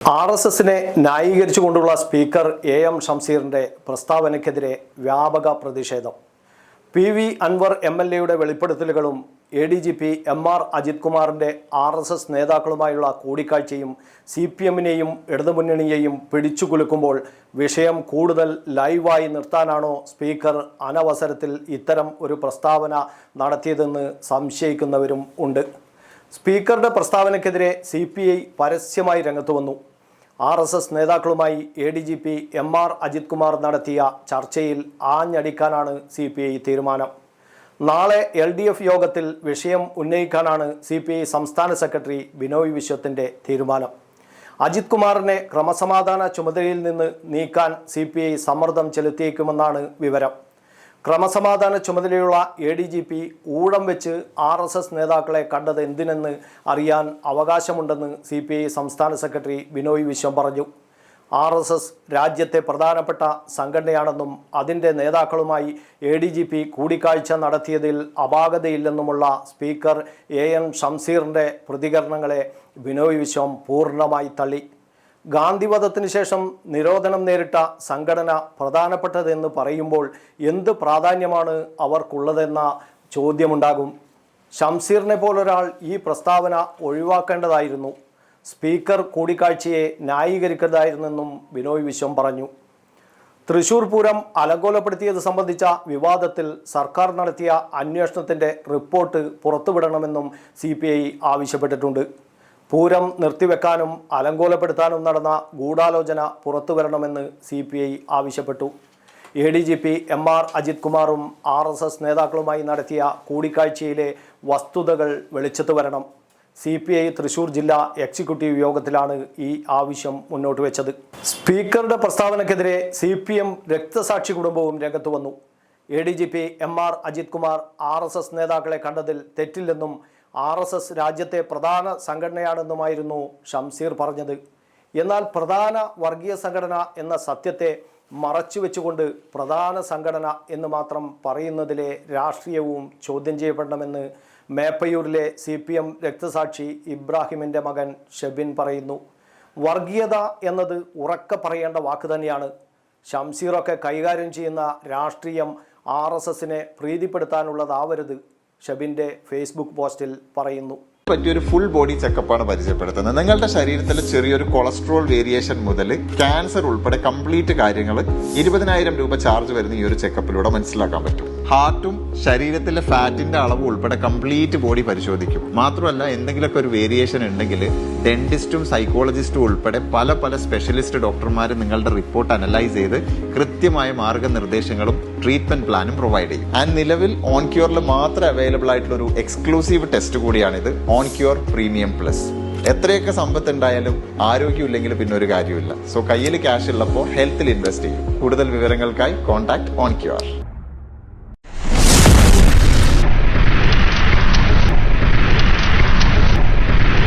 R S എസിനെ ന്യായീകരിച്ചുകൊണ്ടുള്ള speaker A M ഷംസീറിന്റെ പ്രസ്താവനയ്ക്കെതിരെ വ്യാപക പ്രതിഷേധം. P V Anvar M L എയുടെ വെളിപ്പെടുത്തലുകളും A D G P M R Ajith കുമാറിന്റെ ആർ എസ് എസ് നേതാക്കളുമായുള്ള കൂടിക്കാഴ്ചയും സി പി എമ്മിനെയും ഇടതുമുന്നണിയെയും പിടിച്ചുകുലുക്കുമ്പോൾ വിഷയം കൂടുതൽ ലൈവായി നിർത്താനാണോ സ്പീക്കർ അനവസരത്തിൽ ഇത്തരം ഒരു പ്രസ്താവന നടത്തിയതെന്ന് സംശയിക്കുന്നവരും ഉണ്ട്. സ്പീക്കറുടെ പ്രസ്താവനയ്ക്കെതിരെ സി പി ഐ പരസ്യമായി രംഗത്ത് വന്നു. ആർ എസ് എസ് നേതാക്കളുമായി A D G P M R Ajith Kumar നടത്തിയ ചർച്ചയിൽ ആഞ്ഞടിക്കാനാണ് സി പി ഐ തീരുമാനം. നാളെ എൽ ഡി എഫ് യോഗത്തിൽ വിഷയം ഉന്നയിക്കാനാണ് സി പി ഐ സംസ്ഥാന സെക്രട്ടറി ബിനോയ് വിശ്വത്തിന്റെ തീരുമാനം. അജിത് കുമാറിനെ ക്രമസമാധാന ചുമതലയിൽ നിന്ന് നീക്കാൻ സി പി ഐ സമ്മർദ്ദം ചെലുത്തിയേക്കുമെന്നാണ് വിവരം. ക്രമസമാധാന ചുമതലയുള്ള എ ഡി ജി പി ഊഴം വെച്ച് ആർ എസ് എസ് നേതാക്കളെ കണ്ടത് എന്തിനെന്ന് അറിയാൻ അവകാശമുണ്ടെന്ന് സി പി ഐ സംസ്ഥാന സെക്രട്ടറി ബിനോയ് വിശ്വം പറഞ്ഞു. ആർ എസ് എസ് രാജ്യത്തെ പ്രധാനപ്പെട്ട സംഘടനയാണെന്നും അതിന്റെ നേതാക്കളുമായി എ ഡി ജി പി കൂടിക്കാഴ്ച നടത്തിയതിൽ അപാകതയില്ലെന്നുമുള്ള സ്പീക്കർ എ എൻ ഷംസീറിന്റെ പ്രതികരണങ്ങളെ ബിനോയ് വിശ്വം പൂർണമായി തള്ളി. ഗാന്ധിവധത്തിന് ശേഷം നിരോധനം നേരിട്ട സംഘടന പ്രധാനപ്പെട്ടതെന്ന് പറയുമ്പോൾ എന്ത് പ്രാധാന്യമാണ് അവർക്കുള്ളതെന്ന ചോദ്യമുണ്ടാകും. ഷംസീറിനെ പോലൊരാൾ ഈ പ്രസ്താവന ഒഴിവാക്കേണ്ടതായിരുന്നു. സ്പീക്കർ കൂടിക്കാഴ്ചയെ ന്യായീകരിക്കരുതായിരുന്നെന്നും ബിനോയ് വിശ്വം പറഞ്ഞു. തൃശൂർ പൂരം അലങ്കോലപ്പെടുത്തിയത് സംബന്ധിച്ച വിവാദത്തിൽ സർക്കാർ നടത്തിയ അന്വേഷണത്തിന്റെ റിപ്പോർട്ട് പുറത്തുവിടണമെന്നും സി ആവശ്യപ്പെട്ടിട്ടുണ്ട്. പൂരം നിർത്തിവെക്കാനും അലങ്കോലപ്പെടുത്താനും നടന്ന ഗൂഢാലോചന പുറത്തുവരണമെന്ന് സി പി ഐ ആവശ്യപ്പെട്ടു. A D G P M R Ajith കുമാറും ആർ എസ് എസ് നേതാക്കളുമായി നടത്തിയ കൂടിക്കാഴ്ചയിലെ വസ്തുതകൾ വെളിച്ചത്ത് വരണം. സി പി ഐ തൃശൂർ ജില്ലാ എക്സിക്യൂട്ടീവ് യോഗത്തിലാണ് ഈ ആവശ്യം മുന്നോട്ട് വെച്ചത്. സ്പീക്കറുടെ പ്രസ്താവനക്കെതിരെ സി പി എം രക്തസാക്ഷി കുടുംബവും രംഗത്ത് വന്നു. A D G P M R Ajith Kumar R S S നേതാക്കളെ കണ്ടതിൽ തെറ്റില്ലെന്നും ആർ എസ് എസ് രാജ്യത്തെ പ്രധാന സംഘടനയാണെന്നുമായിരുന്നു ഷംസീർ പറഞ്ഞത്. എന്നാൽ പ്രധാന വർഗീയ സംഘടന എന്ന സത്യത്തെ മറച്ചു വെച്ചുകൊണ്ട് പ്രധാന സംഘടന എന്ന് മാത്രം പറയുന്നതിലെ രാഷ്ട്രീയവും ചോദ്യം ചെയ്യപ്പെടണമെന്ന് മേപ്പയൂരിലെ സി പി എം രക്തസാക്ഷി ഇബ്രാഹിമിന്റെ മകൻ ഷെബിൻ പറയുന്നു. വർഗീയത എന്നത് ഉറക്ക പറയേണ്ട വാക്ക് തന്നെയാണ്. ഷംസീറൊക്കെ കൈകാര്യം ചെയ്യുന്ന രാഷ്ട്രീയം ആർ എസ് എസിനെ പ്രീതിപ്പെടുത്താനുള്ളതാവരുത്. ഷബിന്റെ ഫേസ്ബുക്ക് പോസ്റ്റിൽ പറയുന്നു. പറ്റിയൊരു ഫുൾ ബോഡി ചെക്കപ്പാണ് പരിചയപ്പെടുത്തുന്നത്. നിങ്ങളുടെ ശരീരത്തിലെ ചെറിയൊരു കൊളസ്ട്രോൾ വേരിയേഷൻ മുതൽ ക്യാൻസർ ഉൾപ്പെടെ കംപ്ലീറ്റ് കാര്യങ്ങൾ ഇരുപതിനായിരം രൂപ ചാർജ് വരുന്ന ഈ ഒരു ചെക്കപ്പിലൂടെ മനസ്സിലാക്കാൻ പറ്റും. ഹാർട്ടും ശരീരത്തിലെ ഫാറ്റിന്റെ അളവ് ഉൾപ്പെടെ കംപ്ലീറ്റ് ബോഡി പരിശോധിക്കും. മാത്രമല്ല എന്തെങ്കിലുമൊക്കെ ഒരു വേരിയേഷൻ ഉണ്ടെങ്കിൽ ഡെന്റിസ്റ്റും സൈക്കോളജിസ്റ്റും ഉൾപ്പെടെ പല പല സ്പെഷ്യലിസ്റ്റ് ഡോക്ടർമാരും നിങ്ങളുടെ റിപ്പോർട്ട് അനലൈസ് ചെയ്ത് കൃത്യമായ മാർഗനിർദ്ദേശങ്ങളും ട്രീറ്റ്മെന്റ് പ്ലാനും പ്രൊവൈഡ് ചെയ്യും. ആൻഡ് നിലവിൽ ഓൺ ക്യൂറിൽ മാത്രം അവൈലബിൾ ആയിട്ടുള്ള ഒരു എക്സ്ക്ലൂസീവ് ടെസ്റ്റ് കൂടിയാണിത് ഓൺ ക്യൂർ പ്രീമിയം പ്ലസ്. എത്രയൊക്കെ സമ്പത്ത് ഉണ്ടായാലും ആരോഗ്യമില്ലെങ്കിൽ പിന്നെ ഒരു കാര്യമില്ല സോ കയ്യിൽ ക്യാഷ് ഉള്ളപ്പോൾ ഹെൽത്തിൽ ഇൻവെസ്റ്റ് ചെയ്യും. കൂടുതൽ വിവരങ്ങൾക്കായി കോൺടാക്ട് ഓൺ ക്യൂർ